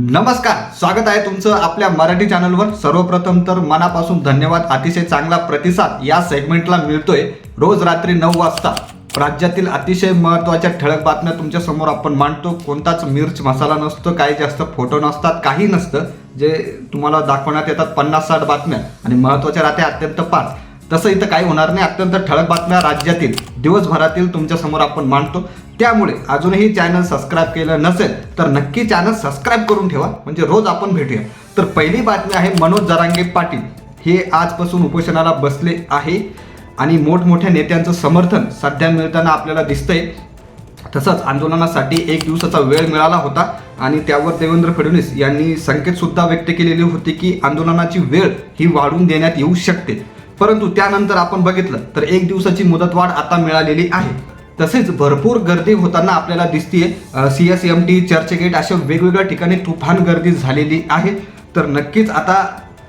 नमस्कार स्वागत आहे तुमचं आपल्या मराठी चॅनलवर. सर्वप्रथम तर मनापासून धन्यवाद. अतिशय चांगला प्रतिसाद या सेगमेंटला मिळतोय रोज रात्री नऊ वाजता. राज्यातील अतिशय महत्त्वाच्या ठळक बातम्या तुमच्यासमोर आपण मांडतो. कोणताच मिर्च मसाला नसतो काही जास्त फोटो नसतात काही नसतं. जे तुम्हाला दाखवण्यात येतात पन्नास साठ बातम्या. आणि महत्त्वाच्या राहते अत्यंत पाच. तसं इथं काही होणार नाही. अत्यंत ठळक बातम्या राज्यातील दिवसभरातील तुमच्यासमोर आपण मांडतो. त्यामुळे अजूनही चॅनल सबस्क्राईब केलं नसेल तर नक्की चॅनल सबस्क्राईब करून ठेवा. म्हणजे रोज आपण भेटूया. तर पहिली बातमी आहे मनोज जरांगे पाटील. हे आजपासून उपोषणाला बसले आहे. आणि मोठमोठ्या नेत्यांचं समर्थन सध्या मिळताना आपल्याला दिसतंय. तसंच आंदोलनासाठी एक दिवसाचा वेळ मिळाला होता. आणि त्यावर देवेंद्र फडणवीस यांनी संकेतसुद्धा व्यक्त केलेले होते की आंदोलनाची वेळ ही वाढून देण्यात येऊ शकते. परंतु त्यानंतर आपण बघितलं तर एक दिवसाची मुदतवाढ आता मिळालेली आहे. तसेच भरपूर गर्दी होताना आपल्याला दिसतीये C S M T Churchgate अशा वेगवेगळ्या ठिकाणी तुफान गर्दी झालेली आहे. तर नक्कीच आता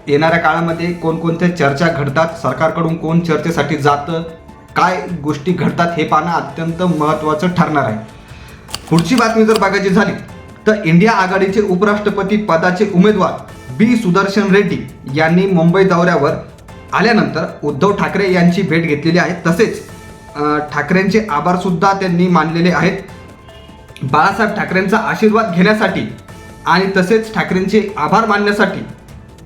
येणाऱ्या काळामध्ये कोणकोणत्या चर्चा घडतात सरकारकडून कोण चर्चेसाठी जातं काय गोष्टी घडतात हे पाहणं अत्यंत महत्त्वाचं ठरणार आहे. पुढची बातमी जर बघायची झाली तर इंडिया आघाडीचे उपराष्ट्रपती पदाचे उमेदवार बी सुदर्शन रेड्डी यांनी मुंबई दौऱ्यावर आल्यानंतर उद्धव ठाकरे यांची भेट घेतलेली आहे. तसेच ठाकरेंचे आभारसुद्धा त्यांनी मानलेले आहेत. बाळासाहेब ठाकरेंचा आशीर्वाद घेण्यासाठी आणि तसेच ठाकरेंचे आभार मानण्यासाठी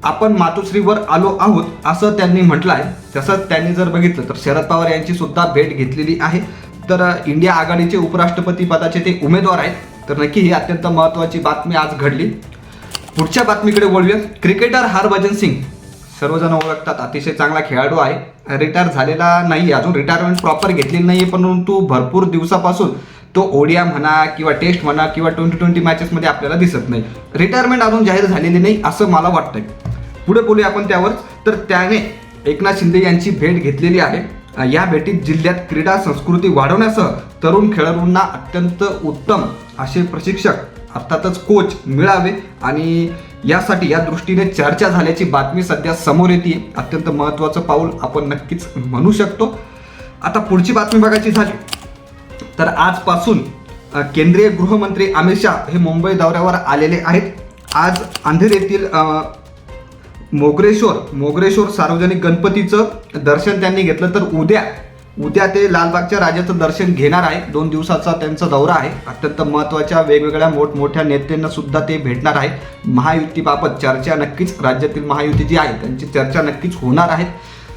आपण मातोश्रीवर आलो आहोत असं त्यांनी म्हटलं आहे. तसंच त्यांनी जर बघितलं तर शरद पवार यांची सुद्धा भेट घेतलेली आहे. तर इंडिया आघाडीचे उपराष्ट्रपती पदाचे ते उमेदवार आहेत. तर नक्की ही अत्यंत महत्त्वाची बातमी आज घडली. पुढच्या बातमीकडे वळूया. क्रिकेटर हरभजन सिंग सर्वजण ओळखतात. अतिशय चांगला खेळाडू आहे. रिटायर झालेला नाही अजून रिटायरमेंट प्रॉपर घेतलेली नाही आहे परंतु भरपूर दिवसापासून तो ओडिया म्हणा किंवा टेस्ट म्हणा किंवा ट्वेंटी ट्वेंटी मॅचेसमध्ये आपल्याला दिसत नाही. रिटायरमेंट अजून जाहीर झालेली नाही असं मला वाटतंय. पुढे बोलूया आपण त्यावर. तर त्याने एकनाथ शिंदे यांची भेट घेतलेली आहे. या भेटीत जिल्ह्यात क्रीडा संस्कृती वाढवण्यासह तरुण खेळाडूंना अत्यंत उत्तम असे प्रशिक्षक अर्थातच कोच मिळावे आणि यासाठी या दृष्टीने चर्चा झाल्याची बातमी सध्या समोर येते. अत्यंत महत्त्वाचं पाऊल आपण नक्कीच म्हणू शकतो. आता पुढची बातमी बघायची झाली. तर आजपासून केंद्रीय गृहमंत्री अमित शाह हे मुंबई दौऱ्यावर आलेले आहेत. आज अंधेर येथील मोगरेश्वर मोगरेश्वर सार्वजनिक गणपतीचं दर्शन त्यांनी घेतलं. तर उद्या उद्या ते लालबागच्या राजाचं दर्शन घेणार आहे. दोन दिवसाचा त्यांचा दौरा आहे. अत्यंत महत्त्वाच्या वेगवेगळ्या मोठमोठ्या नेत्यांना सुद्धा ते भेटणार आहेत. महायुतीबाबत चर्चा नक्कीच राज्यातील महायुती जी आहे त्यांची चर्चा नक्कीच होणार आहे.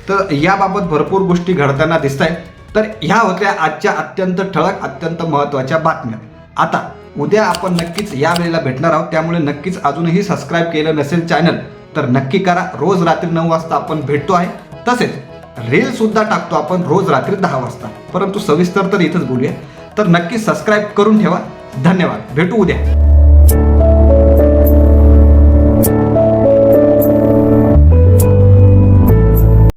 तर याबाबत भरपूर गोष्टी घडताना दिसत आहेत तर ह्या होत्या आजच्या अत्यंत ठळक अत्यंत महत्त्वाच्या बातम्या. आता उद्या आपण नक्कीच या वेळेला भेटणार आहोत. त्यामुळे नक्कीच अजूनही सबस्क्राईब केलं नसेल चॅनल तर नक्की करा. रोज रात्री नऊ वाजता आपण भेटतो आहे. तसेच रील सुद्धा टाकतो आपण रोज रात्री दहा वाजता. परंतु सविस्तर तर इथंच बोलूया. तर नक्की सबस्क्राईब करून ठेवा. धन्यवाद. भेटू उद्या.